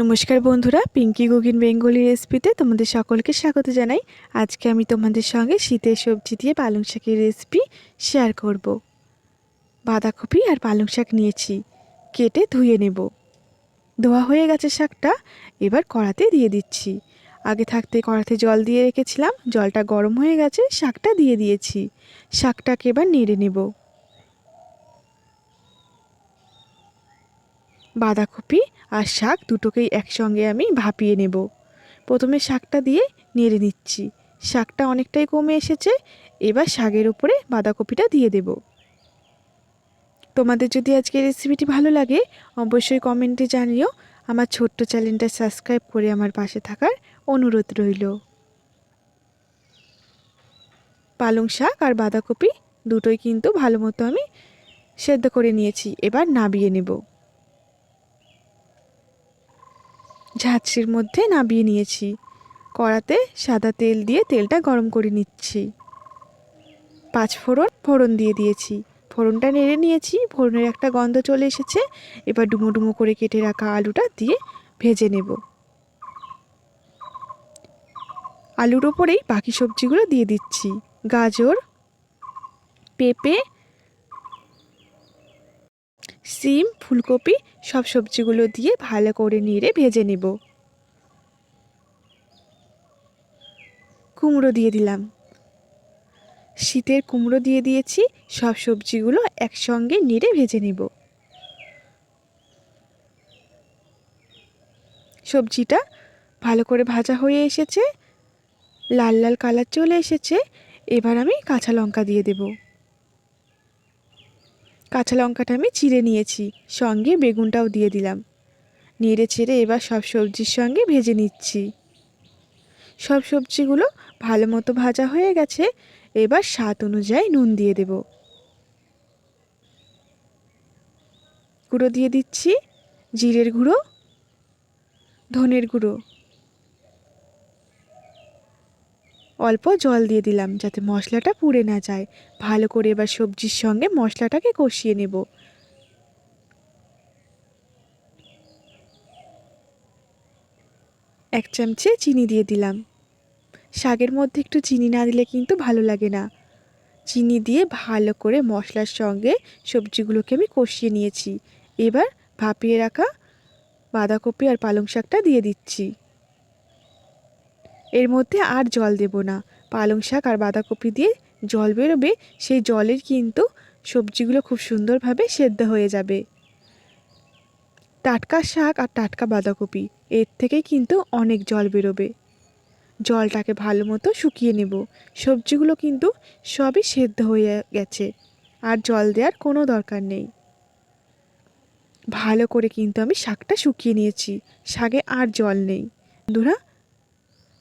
নমস্কার বন্ধুরা, পিঙ্কি গুগিন বেঙ্গলি রেসিপিতে তোমাদের সকলকে স্বাগত জানাই। আজকে আমি তোমাদের সঙ্গে শীতের সবজি দিয়ে পালং শাকের রেসিপি শেয়ার করব। বাঁধাকপি আর পালং শাক নিয়েছি, কেটে ধুয়ে নেব। ধোয়া হয়ে গেছে শাকটা, এবার কড়াতে দিয়ে দিচ্ছি। আগে থাকতে কড়াতে জল দিয়ে রেখেছিলাম, জলটা গরম হয়ে গেছে, শাকটা দিয়ে দিয়েছি। শাকটাকে এবার নেড়ে নেব। বাঁধাকপি আর শাক দুটোকেই একসঙ্গে আমি ভাপিয়ে নেব। প্রথমে শাকটা দিয়ে নেড়ে নিচ্ছি। শাকটা অনেকটাই কমে এসেছে, এবার শাকের উপরে বাঁধাকপিটা দিয়ে দেব। তোমাদের যদি আজকে রেসিপিটি ভালো লাগে, অবশ্যই কমেন্টে জানিও। আমার ছোট্ট চ্যানেলটা সাবস্ক্রাইব করে আমার পাশে থাকার অনুরোধ রইল। পালং শাক আর বাঁধাকপি দুটোই কিন্তু ভালো মতো আমি সেদ্ধ করে নিয়েছি। এবার নাবিয়ে নেব। ঝাঁচড়ির মধ্যে নাবিয়ে নিয়েছি। কড়াতে সাদা তেল দিয়ে তেলটা গরম করে নিচ্ছি। পাঁচ ফোড়ন ফোড়ন দিয়ে দিয়েছি। ফোড়নটা নেড়ে নিয়েছি, ফোড়নের একটা গন্ধ চলে এসেছে। এবার ডুমো ডুমো করে কেটে রাখা আলুটা দিয়ে ভেজে নেব। আলুর ওপরেই বাকি সবজিগুলো দিয়ে দিচ্ছি। গাজর, পেঁপে সিম, ফুলকপি, সব সবজিগুলো দিয়ে ভালো করে নেড়ে ভেজে নেব। কুমড়ো দিয়ে দিলাম। শীতের কুমড়ো দিয়ে দিয়েছি, সব সবজিগুলো একসঙ্গে নেড়ে ভেজে নেব। সবজিটা ভালো করে ভাজা হয়ে এসেছে, লাল লাল কালার চলে এসেছে, এবার আমি কাঁচা লঙ্কা দিয়ে দেবো। কাঁচা লঙ্কাটা আমি চিড়ে নিয়েছি, সঙ্গে বেগুনটাও দিয়ে দিলাম। নেড়ে ছেড়ে এবার সব সবজির সঙ্গে ভেজে নিচ্ছি। সব সবজিগুলো ভালো মতো ভাজা হয়ে গেছে, এবার স্বাদ অনুযায়ী নুন দিয়ে দেব। গুঁড়ো দিয়ে দিচ্ছি, জিরের গুঁড়ো, ধনের গুঁড়ো। অল্প জল দিয়ে দিলাম যাতে মশলাটা পুড়ে না যায়। ভালো করে এবার সবজির সঙ্গে মশলাটাকে কষিয়ে নেব। এক চামচে চিনি দিয়ে দিলাম। শাকের মধ্যে একটু চিনি না দিলে কিন্তু ভালো লাগে না। চিনি দিয়ে ভালো করে মশলার সঙ্গে সবজিগুলোকে আমি কষিয়ে নিয়েছি। এবার ভাপিয়ে রাখা বাঁধাকপি আর পালং শাকটা দিয়ে দিচ্ছি। এর মধ্যে আর জল দেব না। পালং শাক আর বাঁধাকপি দিয়ে জল বেরোবে, সেই জলের কিন্তু সবজিগুলো খুব সুন্দরভাবে সেদ্ধ হয়ে যাবে। টাটকা শাক আর টাটকা বাঁধাকপি, এর থেকে কিন্তু অনেক জল বেরোবে। জলটাকে ভালো মতো শুকিয়ে নেব। সবজিগুলো কিন্তু সবই সেদ্ধ হয়ে গেছে, আর জল দেওয়ার কোনো দরকার নেই। ভালো করে কিন্তু আমি শাকটা শুকিয়ে নিয়েছি, শাকে আর জল নেই। বন্ধুরা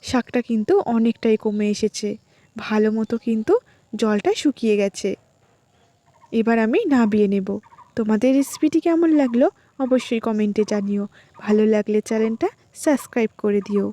শাকটা কিন্তু অনেকটাই কমে এসেছে। ভালো মতো কিন্তু জলটা শুকিয়ে গেছে। এবার আমি নাবিয়ে নেব। তোমাদের রেসিপিটি কেমন লাগল অবশ্যই কমেন্টে জানিও। ভালো লাগলে চ্যানেলটা সাবস্ক্রাইব করে দিও।